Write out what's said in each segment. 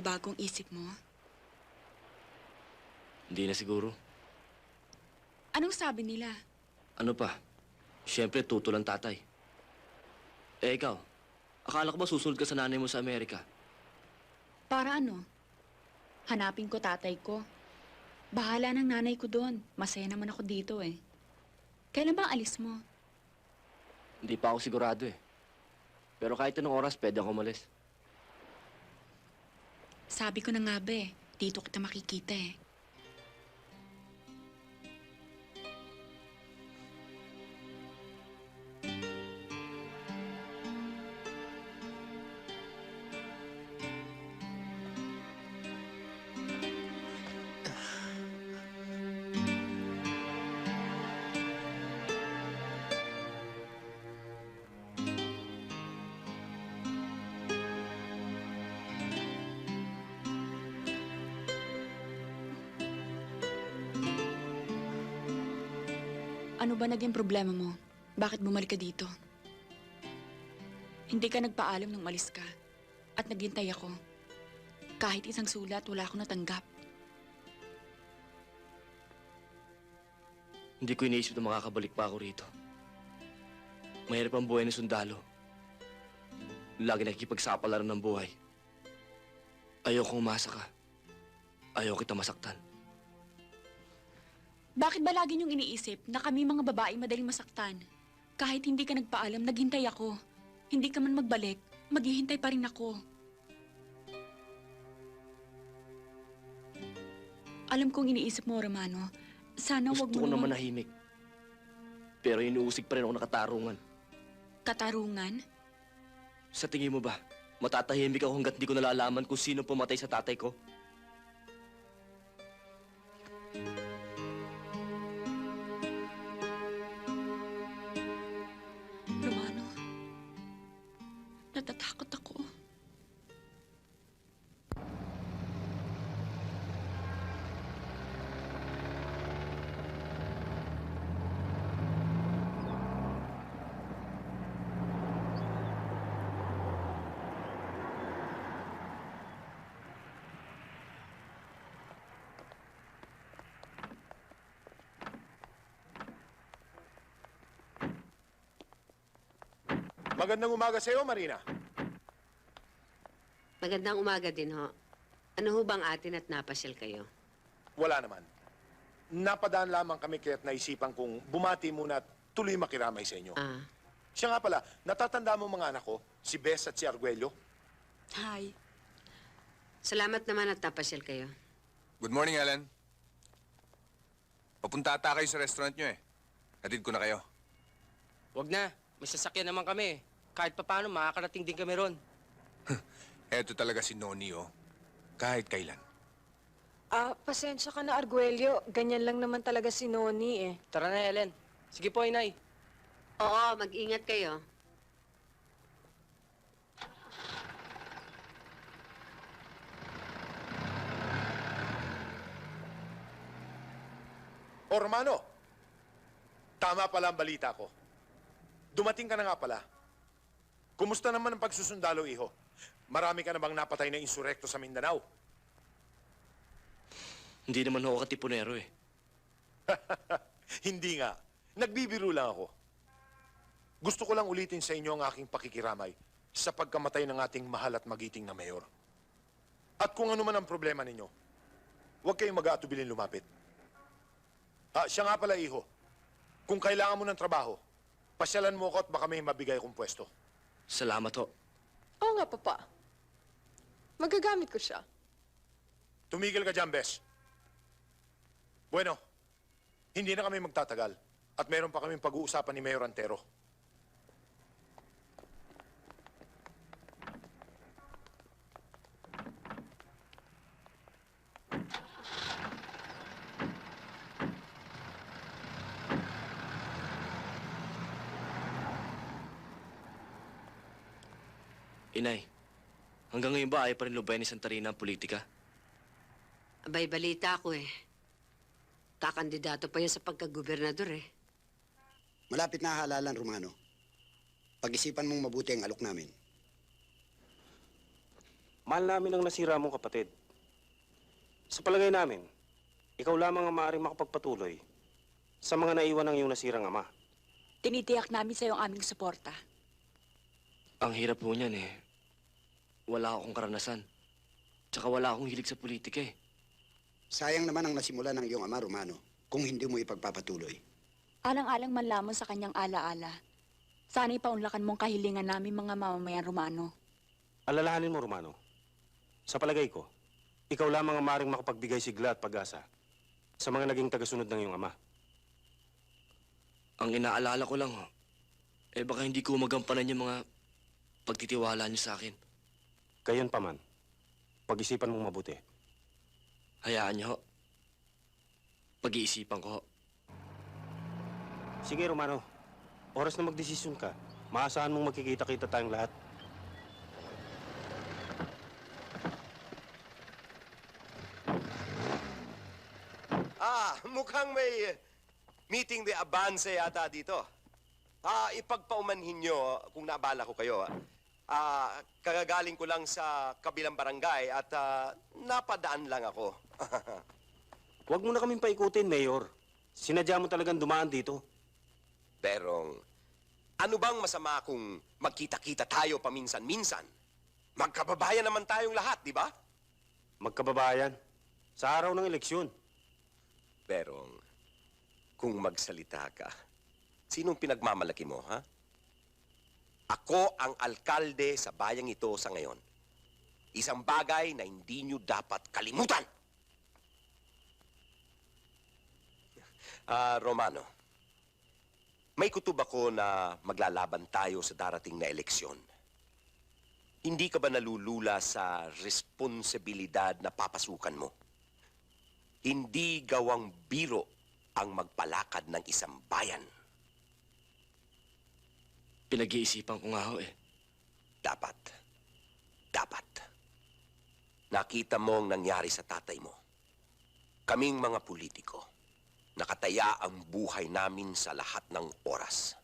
Talaga bang hindi na magbabagong isip mo? Hindi na siguro. Anong sabi nila? Ano pa? Siyempre, tuto lang tatay. Eh, ikaw, akala ko ba susunod ka sa nanay mo sa Amerika? Para ano? Hanapin ko tatay ko. Bahala ng nanay ko doon. Masaya naman ako dito eh. Kailan ba alis mo? Hindi pa ako sigurado eh. Pero kahit anong oras, pwede ako umalis. Sabi ko na nga ba eh, dito kita makikita eh. Ano ba naging problema mo? Bakit bumalik ka dito? Hindi ka nagpaalam nung malis ka. At naghintay ako. Kahit isang sulat, wala akong natanggap. Hindi ko iniisip na makakabalik pa ako rito. Mahirap ang buhay ng sundalo. Lagi nakikipagsapalaran ng buhay. Ayokong umasa ka. Ayoko kita masaktan. Bakit ba lagi niyong iniisip na kami mga babae madaling masaktan? Kahit hindi ka nagpaalam, naghintay ako. Hindi ka man magbalik, maghihintay pa rin ako. Alam kong iniisip mo, Romano. Sana wag Gusto mo ko naman nahimik. Pero inuusig pa rin ako nakatarungan. Katarungan? Sa tingin mo ba, matatahimik ako hanggat di ko nalalaman kung sino pumatay sa tatay ko? Magandang umaga sa iyo, Marina. Magandang umaga din ho. Ano ho bang atin at napasyal kayo? Wala naman. Napadaan lamang kami kaya't naisipan kong bumati muna at tuloy makiramay sa inyo. Ah, Siya nga pala, natatanda mo mga anak ko, si Bess at si Arguello? Hi. salamat naman at napasyal kayo. Good morning, Ellen. Papunta ata kayo sa restaurant nyo eh. Hatid ko na kayo. Wag na. May sasakyan naman kami. Kahit papaano, makakarating din kami ron. Eto talaga si Noni, oh. Kahit kailan. Ah, pasensya ka na, Arguello. Ganyan lang naman talaga si Noni eh. Tara na, Ellen. Sige po, inay. Oo, mag-ingat kayo. O Romano, tama pala ang balita ko. Dumating ka na nga pala. Kumusta naman ang pagsusundalo, iho? Marami ka na bang napatay na insurekto sa Mindanao? Hindi naman ako katipunero eh. Hindi nga. Nagbibiro lang ako. Gusto ko lang ulitin sa inyo ang aking pakikiramay sa pagkamatay ng ating mahal at magiting na mayor. At kung ano man ang problema ninyo, huwag kayong mag-aatubilin lumapit. Ah, siya nga pala, iho. Kung kailangan mo ng trabaho, pasyalan mo ako at baka may mabigay kong pwesto. Salamat ho. Oo nga, Papa. Magagamit ko siya. Tumigil ka dyan, Bes. Bueno, hindi na kami magtatagal. At meron pa kaming pag-uusapan ni Mayor Antero. Inay, ngayon ba ayaw pa rin lubayan ni Santarina ang politika? Abay, balita ako eh. Kakandidato pa yan sa pagkagobernador eh. Malapit na halalan, Romano. Pag-isipan mong mabuti ang alok namin. Mahal namin ang nasira mong kapatid. Sa palagay namin, ikaw lamang ang maaaring makapagpatuloy sa mga naiwan ng iyong nasirang ama. Tinitiyak namin sa'yo ang aming suporta. Ang hirap po niyan eh. Wala akong karanasan. Tsaka wala akong hilig sa politika eh. Sayang naman ang nasimula ng iyong ama, Romano, kung hindi mo ipagpapatuloy. Alang-alang man lamang sa kanyang alaala. Sana'y paunlakan mong kahilingan namin mga mamamayan Romano. Alalahanin mo, Romano. Sa palagay ko, ikaw lamang ang maaaring makapagbigay sigla at pag-asa sa mga naging tagasunod ng iyong ama. Ang inaalala ko lang, ho, eh baka hindi ko magampanan yung mga pagtitiwala niyo sa akin. Gayon pa man, pag-isipan mong mabuti. Hayaan niyo. Pag-iisipan ko. Sige, Romano. Oras na magdesisyon ka. Maasahan mong magkikita-kita tayong lahat. Ah, mukhang may eh, meeting de Avance yata dito. Ah, ipagpaumanhin nyo kung naabala ko kayo. ah. Ah, kagagaling ko lang sa kabilang barangay at ah, napadaan lang ako. Huwag mo na kaming paikutin, Mayor. Sinadya mo talagang dumaan dito. Pero, ano bang masama kung magkita-kita tayo paminsan-minsan? Magkababayan naman tayong lahat, di ba? Magkababayan. Sa araw ng eleksyon. Pero, kung magsalita ka, sinong pinagmamalaki mo, ha? Ako ang alkalde sa bayang ito sa ngayon. Isang bagay na hindi nyo dapat kalimutan. Ah, Romano, may kutub ako na maglalaban tayo sa darating na eleksyon. Hindi ka ba nalulula sa responsibilidad na papasukan mo? Hindi gawang biro ang magpalakad ng isang bayan. Pinag-iisipan ko nga ho eh. Dapat. Dapat. Nakita mo ang nangyari sa tatay mo. Kaming mga politiko, nakataya ang buhay namin sa lahat ng oras.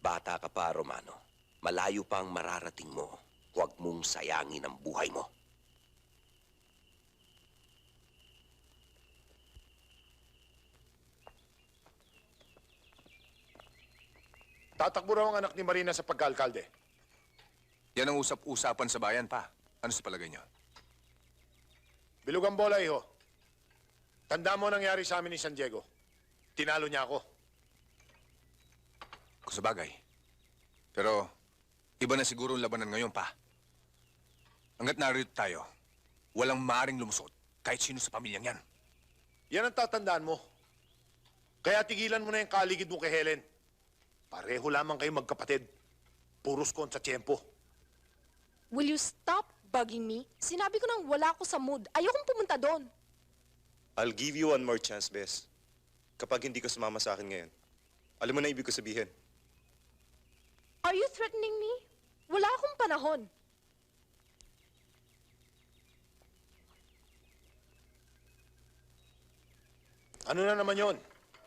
Bata ka pa, Romano. Malayo pa ang mararating mo. Huwag mong sayangin ang buhay mo. Tatakbo raw ang anak ni Marina sa pagkaalkalde. Yan ang usap-usapan sa bayan pa. Ano sa palagay niyo? Bilugang bola, iho. Tanda mo nangyari sa amin ni San Diego. Tinalo niya ako. Kung sa bagay. Pero, iba na siguro ang labanan ngayon pa. Hanggat narito tayo, walang maaring lumusot kahit sino sa pamilyang yan. Yan ang tatandaan mo. Kaya tigilan mo na yung kaligid mo kay Helen. Pareho lamang kayo magkapatid. Puros kon sa tiyempo. Will you stop bugging me? Sinabi ko nang wala ako sa mood. Ayokong pumunta doon. I'll give you one more chance, Bes. Kapag hindi ka sumama sa akin ngayon. Alam mo na ibig ko sabihin. Are you threatening me? Wala akong panahon. Ano na naman yon?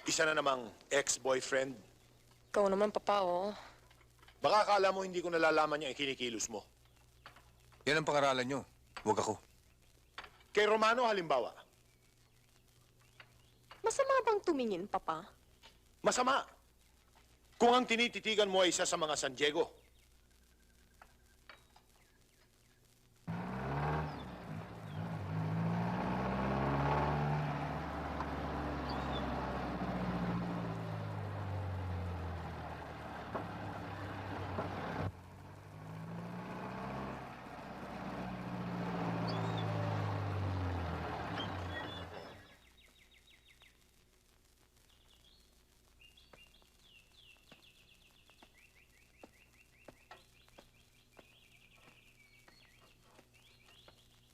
Isa na namang ex-boyfriend. Ikaw naman, papa, oh. Baka akala mo hindi ko nalalaman yung ikinikilos mo. Yan ang pangaralan niyo. Huwag ako. Kay Romano, halimbawa, Masama bang tumingin, papa? masama. Kung ang tinititigan mo ay isa sa mga San Diego,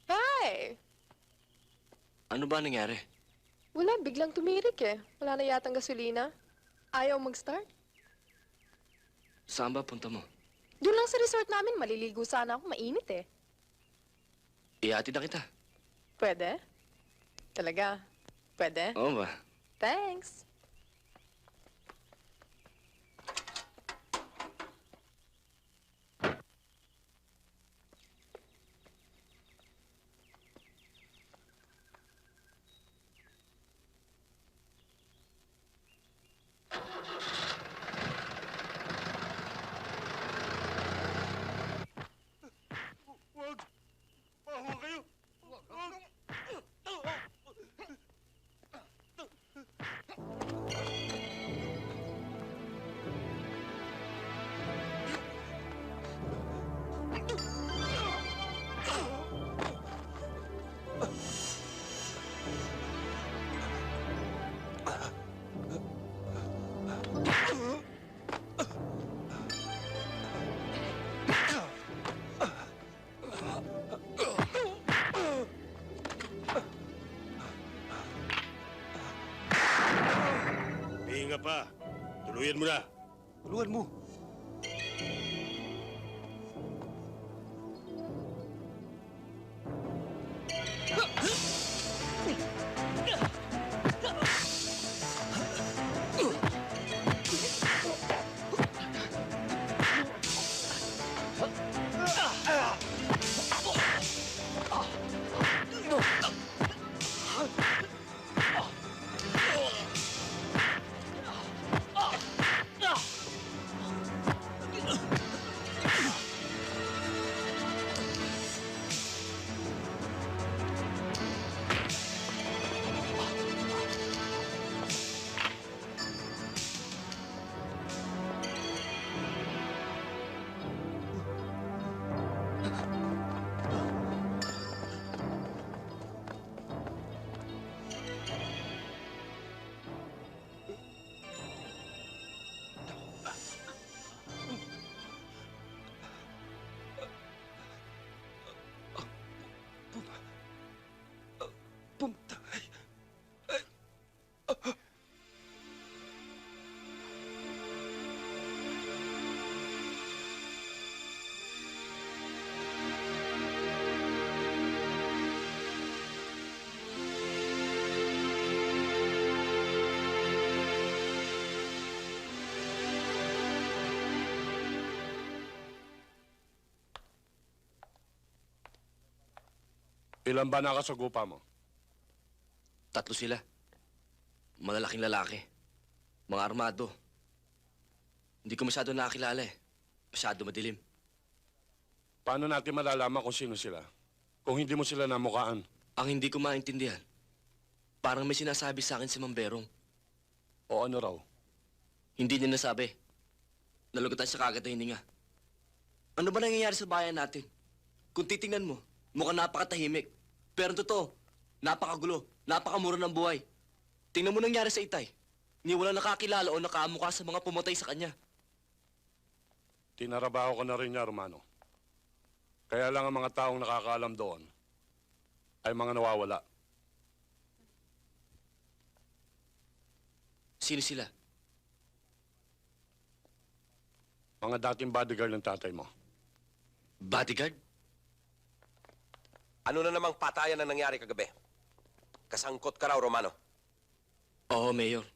Hi! Ano ba nangyari? Wala, biglang tumirik eh. Wala na yatang gasolina. Ayaw mag-start. Saan ba punta mo? Doon lang sa resort namin, maliligo sana ako. Mainit eh. Ihatid na kita. Pwede? Talaga? Pwede? Oo ba? Thanks. Pa. Tuluyan mo na. Tulungan mo. Ilan ba nakasagupa mo? Tatlo sila. Malalaking lalaki. Mga armado. Hindi ko masyado nakakilala eh. Masyado madilim. Paano natin malalaman kung sino sila? Kung hindi mo sila namukaan. Ang hindi ko maintindihan, parang may sinasabi sa akin si Mamberong. O ano raw? Hindi niya nasabi. Nalugatan siya kagad na hininga. Ano ba nangyayari sa bayan natin? Kung titingnan mo, mukhang napakatahimik. Pero totoo, napakagulo, napakamura ng buhay. Tingnan mo nangyari sa itay. Ni wala nakakilala o nakamukha sa mga pumatay sa kanya. Tinarabaho ko na rin niya, Romano. Kaya lang ang mga taong nakakaalam doon ay mga nawawala. Sino sila? Mga dating bodyguard ng tatay mo. Bodyguard? Ano na namang patayan na nangyari kagabi? Kasangkot ka raw, Romano. Oo, Mayor.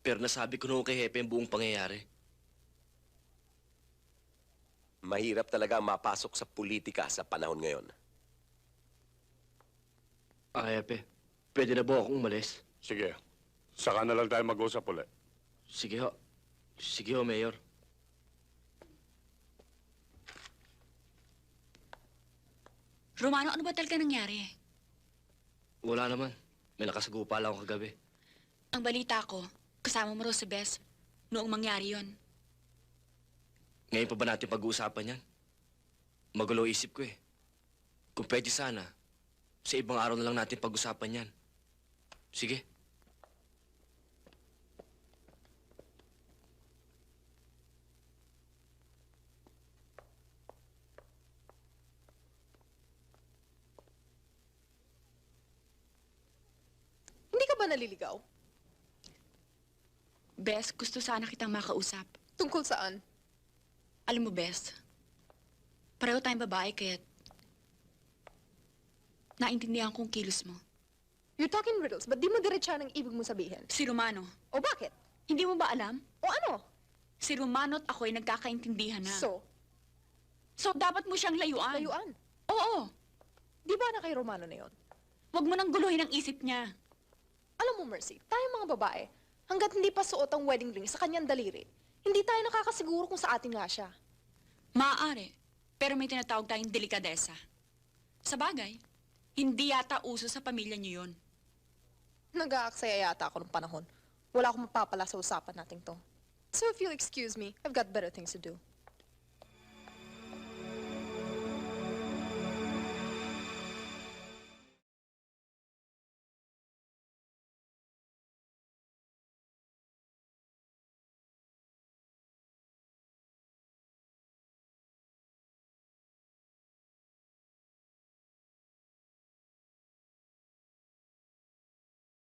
Pero nasabi ko noon kay Hepe ang buong pangyayari. Mahirap talaga ang mapasok sa politika sa panahon ngayon. Ah, Hepe. Pwede na ba akong umalis? Sige, saka na lang tayo mag-usap ulit. Sige ho. Sige ho, Mayor. Romano, ano ba talaga nangyari? Wala naman. May nakasagupa lang ako kagabi. Ang balita ko, kasama mo raw si Bess noong mangyari yon. Ngayon pa ba natin pag-uusapan yan? Magulo isip ko eh. Kung pwede sana, sa ibang araw na lang natin pag-usapan yan. Sige. Hindi ka ba naliligaw? Bess, gusto sana kitang makausap. Tungkol saan? Alam mo, Bess, pareho tayong babae kaya't naintindihan kong kilos mo. You're talking riddles, but di mo diretsa ng ibig mo sabihin. Si Romano, O bakit? hindi mo ba alam? O ano? Si Romano at ako'y nagkakaintindihan na. So, So, dapat mo siyang layuan. layuan. Oo. Di ba na kay Romano na yon? Huwag mo nang guluhin ang isip niya. Alam mo, Mercy, tayong mga babae, Hanggat hindi pa suot ang wedding ring sa kanyang daliri, hindi tayo nakakasiguro kung sa atin nga siya. Maaari, pero may tinatawag tayong delikadesa. Sa bagay, hindi yata uso sa pamilya niyo yun. Nag-aaksaya yata ako ng panahon. Wala akong mapapala sa usapan nating to. So if you'll excuse me, I've got better things to do.